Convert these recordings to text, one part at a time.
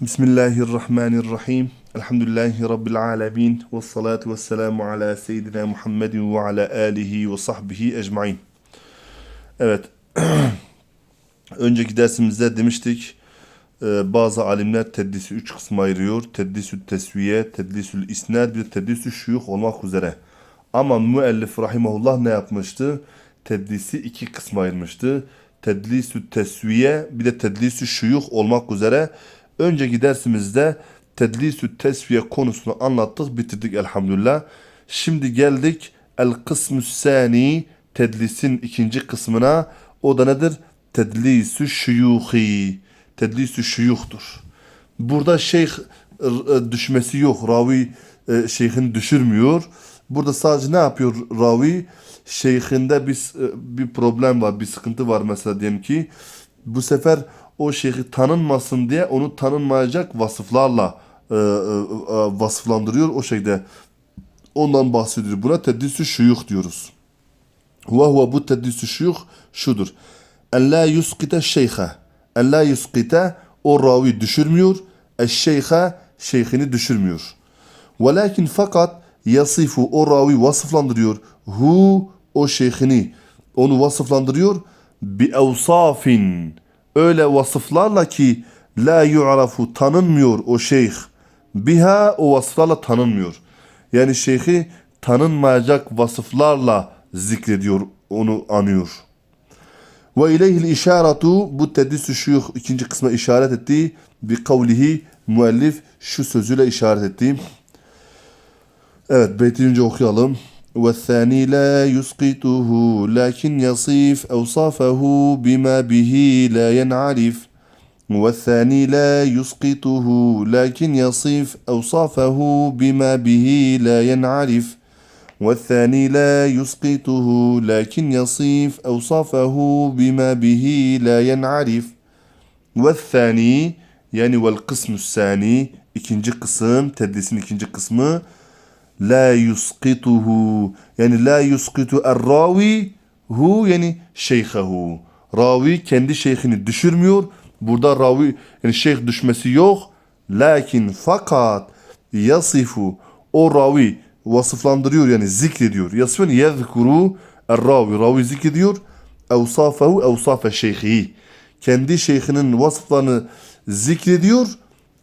Bismillahirrahmanirrahim. Elhamdülillahi Rabbil alemin. Ve salatu ve selamu ala seyyidina Muhammedin ve ala alihi ve sahbihi ecmain. Evet. Önceki dersimizde demiştik e, bazı alimler teddisi üç kısma ayırıyor. Teddisü tesviye, teddisül isnad, bir teddisü şuyuh olmak üzere. Ama müellif rahimahullah ne yapmıştı? Teddisi iki kısma ayırmıştı. Tedlisü tesviye, bir de tedlisü şuyuh olmak üzere. Önceki dersimizde tedlisü tesviye konusunu anlattık, bitirdik elhamdülillah. Şimdi geldik el kısmü sani, tedlisin ikinci kısmına. O da nedir? Tedlisü şuyuhi. Tedlisü şuyuhtur. Burada şeyh düşmesi yok. Ravi e, şeyhin düşürmüyor. Burada sadece ne yapıyor ravi? Şeyhinde bir, e, bir problem var, bir sıkıntı var mesela diyelim ki. Bu sefer o şeyhi tanınmasın diye onu tanınmayacak vasıflarla e, e, e, vasıflandırıyor. O şekilde ondan bahsediyor. Buna teddisü şuyuh diyoruz. Ve huve bu teddisü şuyuh şudur. En la yuskite şeyhe. En la yuskite o ravi düşürmüyor. Eşşeyhe şeyhini düşürmüyor. Velakin fakat yasifu o ravi vasıflandırıyor. Hu o şeyhini onu vasıflandırıyor. Bi evsafin öyle vasıflarla ki la yu'rafu tanınmıyor o şeyh. Biha o vasıflarla tanınmıyor. Yani şeyhi tanınmayacak vasıflarla zikrediyor, onu anıyor. Ve ileyhil işaretu bu teddisü şuyuh ikinci kısma işaret ettiği bir kavlihi müellif şu sözüyle işaret ettiği. Evet beyti önce okuyalım. والثاني لا يسقطه لكن يصف أوصافه بما به لا ينعرف. والثاني لا يسقطه لكن يصف أوصافه بما به لا ينعرف. والثاني لا يسقطه لكن يصف أوصافه بما به لا ينعرف. والثاني vel kısmü sani ikinci kısım tedlisin ikinci kısmı la yusqituhu yani la yusqitu er-ravi hu yani şeyhahu. Ravi kendi şeyhini düşürmüyor. Burada ravi yani şeyh düşmesi yok. Lakin fakat yasifu o ravi vasıflandırıyor yani zikrediyor. Yasfen yezkuru er-ravi ravi zikrediyor. Evsafahu evsafe şeyhihi kendi şeyhinin vasıflarını zikrediyor.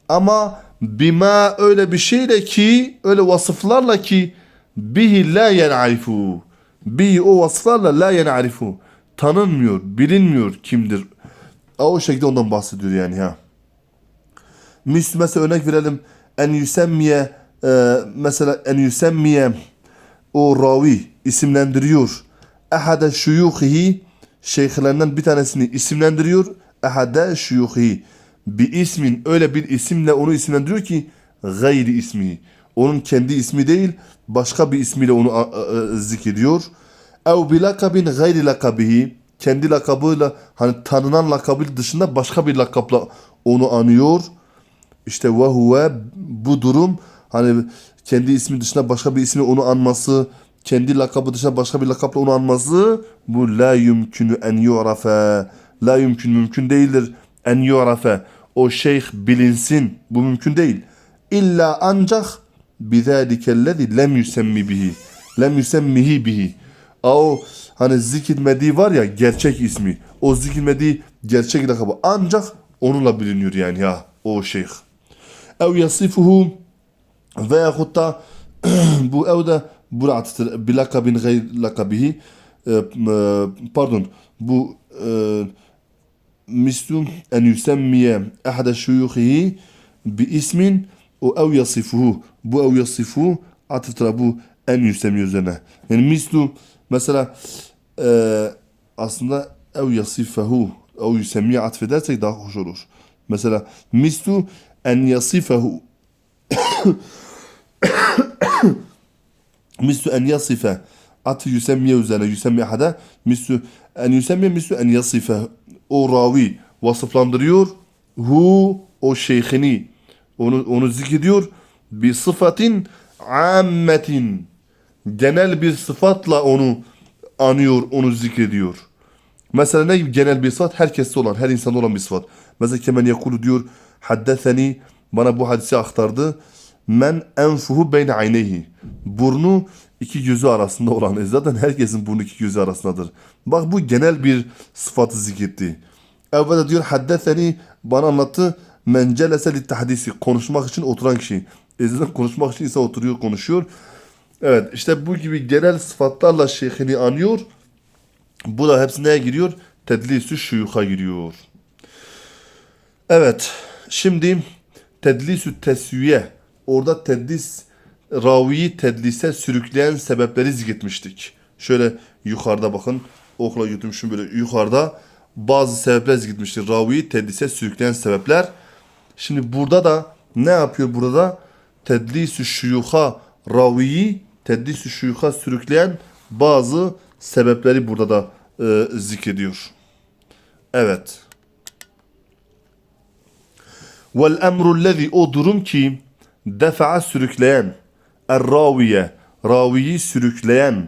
Ama bima öyle bir şeyle ki öyle vasıflarla ki bihi la yen'arifu bihi o vasıflarla la yen'arifu tanınmıyor, bilinmiyor kimdir. O şekilde ondan bahsediyor yani ha. Mis mesela örnek verelim. En yüsemmiye e, mesela en yüsemmiye o ravi isimlendiriyor. Ehade şuyuhihi şeyhlerinden bir tanesini isimlendiriyor. Ehade şuyuhihi bir ismin öyle bir isimle onu isimlendiriyor ki gayri ismi. Onun kendi ismi değil başka bir ismiyle onu zikrediyor. Ev bi lakabin gayri lakabihi kendi lakabıyla hani tanınan lakabı dışında başka bir lakapla onu anıyor. İşte ve huve bu durum hani kendi ismi dışında başka bir ismi onu anması, kendi lakabı dışında başka bir lakapla onu anması bu la yumkünü en yu'rafe. La yumkün mümkün değildir en yu'rafe o şeyh bilinsin. Bu mümkün değil. İlla ancak bizâlikellezi lem yusemmi bihi. Lem yusemmihi bihi. O hani zikretmediği var ya gerçek ismi. O zikretmediği gerçek lakabı ancak onunla biliniyor yani ya o şeyh. Ev yasifuhu veyahut da bu evde bu atıftır. Bir lakabin gayr lakabihi. Pardon. Bu e, مثل أن يسمي أحد شيوخه باسم أو يصفه bu أو يصفه atıftır bu en yüksemi üzerine. Yani mislu mesela e, aslında ev yasifehu ev yüsemmiye atfedersek daha hoş olur. Mesela mislu en yasifehu mislu en yasife atı yüsemmiye üzerine yüsemmiye hada mislu en yüsemmiye mislu en yasife o ravi vasıflandırıyor. Hu o şeyhini onu, onu zikrediyor. Bir sıfatin ammetin genel bir sıfatla onu anıyor, onu zikrediyor. Mesela ne gibi genel bir sıfat? Herkeste olan, her insanda olan bir sıfat. Mesela kemen yakulu diyor haddeseni bana bu hadisi aktardı. Men enfuhu beyne ayneyhi. Burnu iki gözü arasında olan. E zaten herkesin burnu iki gözü arasındadır. Bak bu genel bir sıfatı zikretti. Evvela diyor haddeseni bana anlattı. Men celese tahdisi. Konuşmak için oturan kişi. E zaten konuşmak için insan oturuyor konuşuyor. Evet işte bu gibi genel sıfatlarla şeyhini anıyor. Bu da hepsi neye giriyor? Tedlisü şuyuha giriyor. Evet. Şimdi tedlisü tesviye. Orada tedlis raviyi tedlise sürükleyen sebepleri zikretmiştik. Şöyle yukarıda bakın. Okula götürmüşüm böyle yukarıda bazı sebepler zikretmiştik. Raviyi tedlise sürükleyen sebepler. Şimdi burada da ne yapıyor burada? Tedlisü şuyuha raviyi tedlisü şuyuha sürükleyen bazı sebepleri burada da e, zikrediyor. Evet. Vel emru lezi o durum ki defa'a sürükleyen الراوية راويي ناس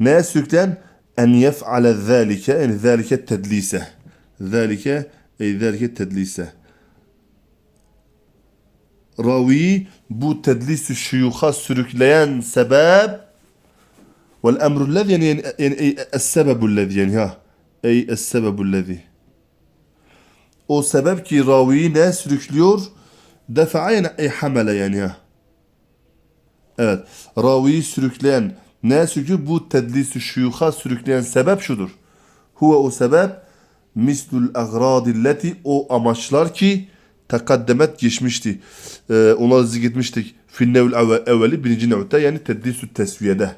ما سلوكليان أن يفعل ذلك يعني ذلك التدليسه ذلك أي ذلك التدليسه راويي بو تدليس الشيوخ سلوكليان سبب والأمر الذي يعني, يعني السبب الذي يعني ها أي السبب الذي. أو سبب كي راويي ناس سلوكليور دفع يعني أي حمله يعني ها. Evet. Raviyi sürükleyen ne sürüklüyor? Bu tedlis-i şuyuha sürükleyen sebep şudur. Huve o sebep mislul agradilleti o amaçlar ki tekaddemet geçmişti. Ee, onları zikretmiştik. Finnevül evve- evveli birinci nevte yani tedlisü tesviyede.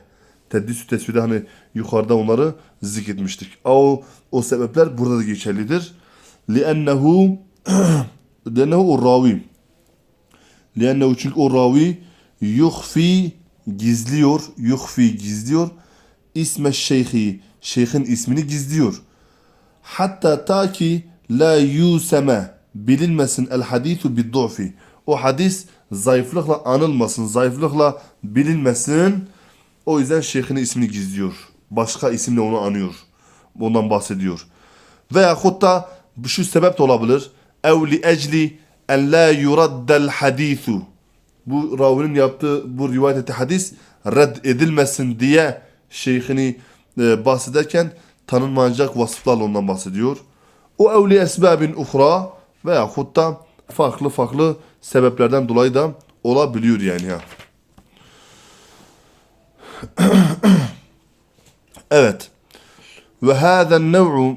Tedlisü tesviyede hani yukarıda onları zikretmiştik. O, o sebepler burada da geçerlidir. لأنه لأنه الراوي لأنه çünkü o ravi yuhfi gizliyor, yuhfi gizliyor. İsme şeyhi, şeyhin ismini gizliyor. Hatta ta ki la yuseme bilinmesin el hadisu du'fi. O hadis zayıflıkla anılmasın, zayıflıkla bilinmesin. O yüzden şeyhin ismini gizliyor. Başka isimle onu anıyor. Ondan bahsediyor. Veyahut da bu şu sebep de olabilir. Ev li ecli en la yuraddel hadisu. Bu ravinin yaptığı bu rivayet ettiği hadis red edilmesin diye şeyhini e, bahsederken tanınmayacak vasıflarla ondan bahsediyor. O ev li esbabin uhra veyahut da farklı farklı sebeplerden dolayı da olabiliyor yani ya. evet. Ve hâzen nev'u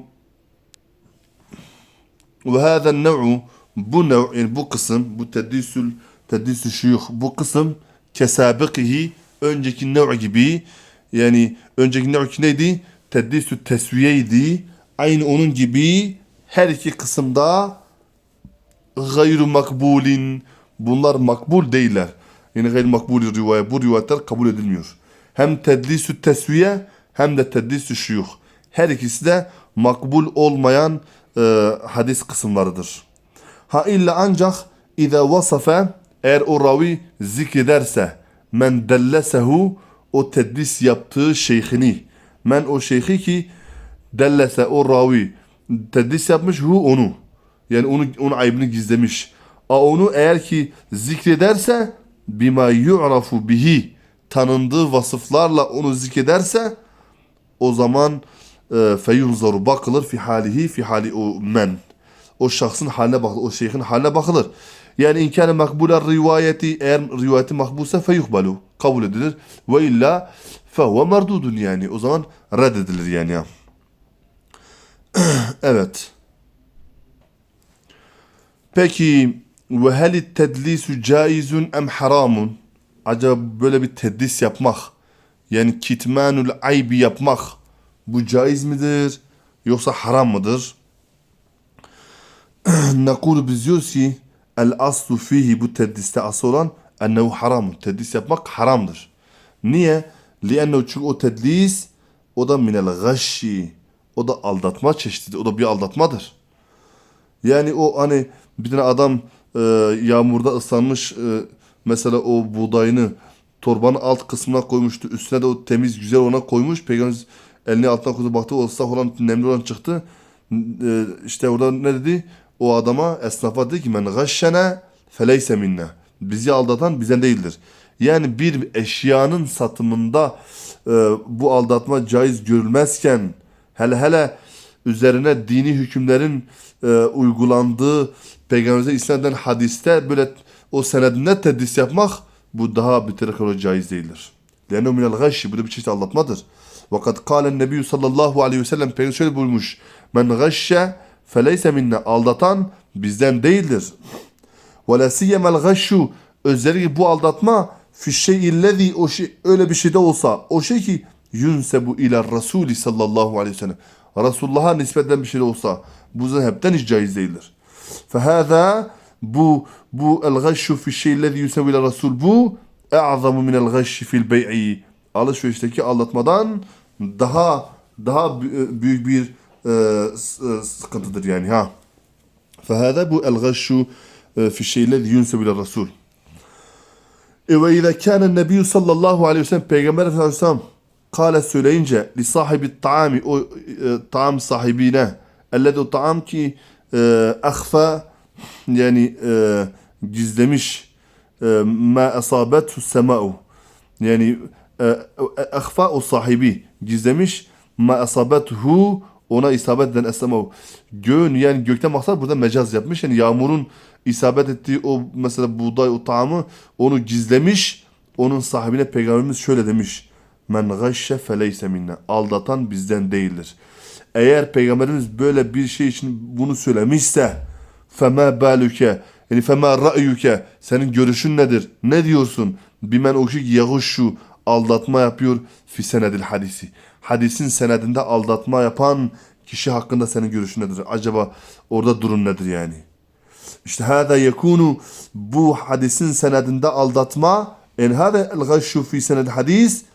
ve hâzâ nev'u bu nev yani bu kısım bu teddisül teddisü şuyuh bu kısım kesabikihi önceki nev gibi yani önceki nev neydi? Teddisü tesviyeydi. Aynı onun gibi her iki kısımda gayru makbulin bunlar makbul değiller. Yani gayri makbul rivayet bu rivayetler kabul edilmiyor. Hem tedlisü tesviye hem de tedlisü şuyuh. Her ikisi de makbul olmayan e, hadis kısımlarıdır. Ha illa ancak İza vasafe eğer o ravi zikrederse men dellesehu o tedlis yaptığı şeyhini men o şeyhi ki dellese o ravi tedlis yapmış hu onu yani onu onun aybını gizlemiş. A onu eğer ki zikrederse bima yu'rafu bihi tanındığı vasıflarla onu zikrederse o zaman e, feyunzaru bakılır fi halihi fi hali o men. O şahsın haline bakılır, o şeyhin haline bakılır. Yani inkâne makbuler rivayeti eğer rivayeti makbulse feyuhbalu kabul edilir. Ve illa fehuve merdudun yani. O zaman reddedilir yani. evet. Peki ve heli tedlisu caizun em haramun? Acaba böyle bir tedlis yapmak yani kitmanul aybi yapmak bu caiz midir yoksa haram mıdır? Nakulu biz diyoruz ki el aslu fihi bu tedliste asıl olan ennehu haram. Tedlis yapmak haramdır. Niye? Liennehu çünkü o tedlis o da minel gashşi. O da aldatma çeşididir. O da bir aldatmadır. Yani o hani bir tane adam e, yağmurda ıslanmış e, mesela o buğdayını torbanın alt kısmına koymuştu. Üstüne de o temiz güzel ona koymuş. Peygamber elini altına koydu baktı o ıslak olan nemli olan çıktı. E, işte orada ne dedi? O adama esnafa dedi ki men gashşene feleyse minna. Bizi aldatan bizden değildir. Yani bir eşyanın satımında e, bu aldatma caiz görülmezken hele hele üzerine dini hükümlerin e, uygulandığı Peygamberimize isnat eden hadiste böyle o senedinde tedris yapmak bu daha bir kadar caiz değildir. Lenne minel gayşi bu da bir çeşit aldatmadır. Vakat kâlen nebiyyü sallallahu aleyhi ve sellem Peygamber şöyle buyurmuş. Men gayşe feleyse minne aldatan bizden değildir. Ve la siyemel gayşu özellikle bu aldatma fi şeyillezî o şey öyle bir şeyde olsa o şey ki yunsebu ila Rasuli sallallahu aleyhi ve sellem Resulullah'a nispeten bir şey olsa bu hepten hiç caiz değildir. Fehâzâ bu bu el gayşu fi şeyillezî yunsebu ila Rasul bu e'azamu minel gayşi fil bey'i alışverişteki aldatmadan daha daha bü- büyük bir sıkıntıdır yani ha. فهذا bu الغش في الشيء الذي ينسب إلى الرسول ve كان النبي صلى الله عليه وسلم Peygamber Efendimiz Aleyhisselam kâle söyleyince li sahibi taami o e, taam sahibine ellezi o taam ki e, ahfa yani e, gizlemiş e, ma asabethu sema'u yani e, ahfa o sahibi gizlemiş ma asabethu ona isabet eden eslema'u göğün yani gökten maksat burada mecaz yapmış. Yani yağmurun isabet ettiği o mesela buğday o taamı onu gizlemiş. Onun sahibine peygamberimiz şöyle demiş. Men gayşe feleyse minne. Aldatan bizden değildir. Eğer peygamberimiz böyle bir şey için bunu söylemişse fema baluke yani fema ra'yuke senin görüşün nedir? Ne diyorsun? Bimen o yağuşu aldatma yapıyor fi senedil hadisi. Hadisin senedinde aldatma yapan kişi hakkında senin görüşün nedir? Acaba orada durum nedir yani? İşte hâzâ yekûnu bu hadisin senedinde aldatma en hâzâ el gashşu fi sened hadis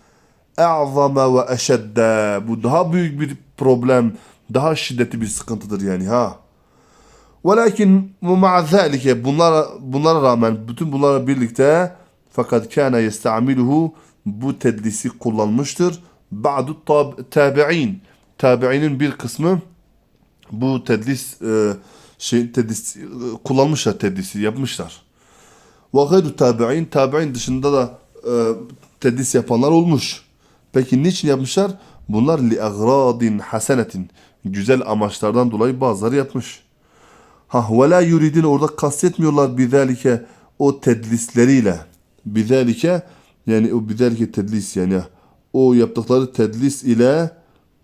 e'zama ve eşedde. Bu daha büyük bir problem daha şiddetli bir sıkıntıdır yani ha. Velakin ve ma'a zâlike bunlara, bunlara rağmen bütün bunlara birlikte fakat kâne yesta'miluhu bu tedlisi kullanmıştır. Ba'du tab- tabi'in tabi'inin bir kısmı bu tedlis e, şey tedlis e, kullanmışlar tedlisi yapmışlar. Ve gayru tabi'in tabi'in dışında da e, tedlis yapanlar olmuş. Peki niçin yapmışlar? Bunlar li agradin hasenetin güzel amaçlardan dolayı bazıları yapmış. Ha ve la yuridin orada kastetmiyorlar bizalike o tedlisleriyle. Bizalike yani o bizalike tedlis yani o yaptıkları tedlis ile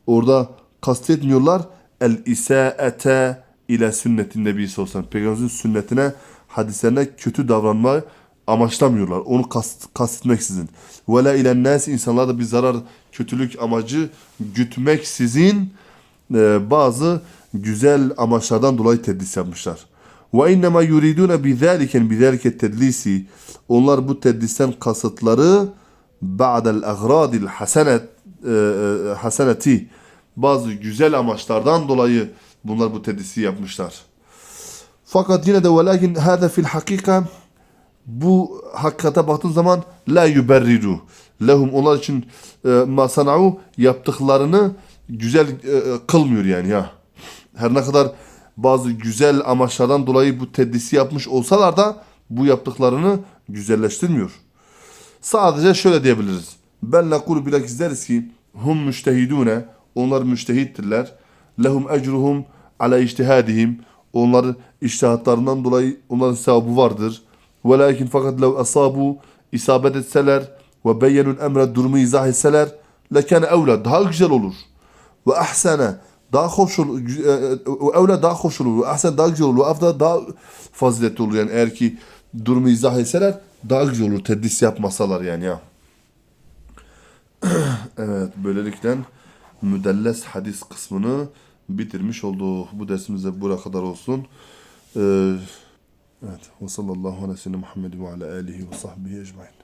orada kastetmiyorlar el isaate ile sünnetin nebi sallallahu aleyhi. Peygamberimizin sünnetine hadislerine kötü davranmayı amaçlamıyorlar. Onu kast, kastetmeksizin. Ve la ile nas insanlara da bir zarar kötülük amacı gütmeksizin e, bazı güzel amaçlardan dolayı tedlis yapmışlar. Ve innema yuridune bizaliken bizalike tedlisi onlar bu tedlisten kasıtları ba'del agradil hasenet e, e, haseneti bazı güzel amaçlardan dolayı bunlar bu tedlisi yapmışlar. Fakat yine de velakin hâze fil hakika bu hakikate baktığın zaman la yuberriru lehum onlar için e, yaptıklarını güzel e, kılmıyor yani ya. Her ne kadar bazı güzel amaçlardan dolayı bu teddisi yapmış olsalar da bu yaptıklarını güzelleştirmiyor. Sadece şöyle diyebiliriz. Ben nekulu bilakis deriz ki hum müştehidune onlar müştehittirler. Lehum ecruhum ala ictihadihim onların iştihatlarından dolayı onların sevabı vardır. Velakin fakat lev asabu isabet etseler ve beyyenul emre durumu izah etseler lekene evla daha güzel olur. Ve ahsene daha hoş olur. e, Ve evla daha hoş olur. Ahsen daha güzel olur. Afda daha faziletli olur. Yani eğer ki durumu izah etseler daha güzel olur. Teddis yapmasalar yani ya. evet böylelikle müdelles hadis kısmını bitirmiş olduk. Bu dersimizde buraya kadar olsun. Ee, evet. Ve sallallahu aleyhi ve sellem Muhammed ve ala alihi ve sahbihi ecmain.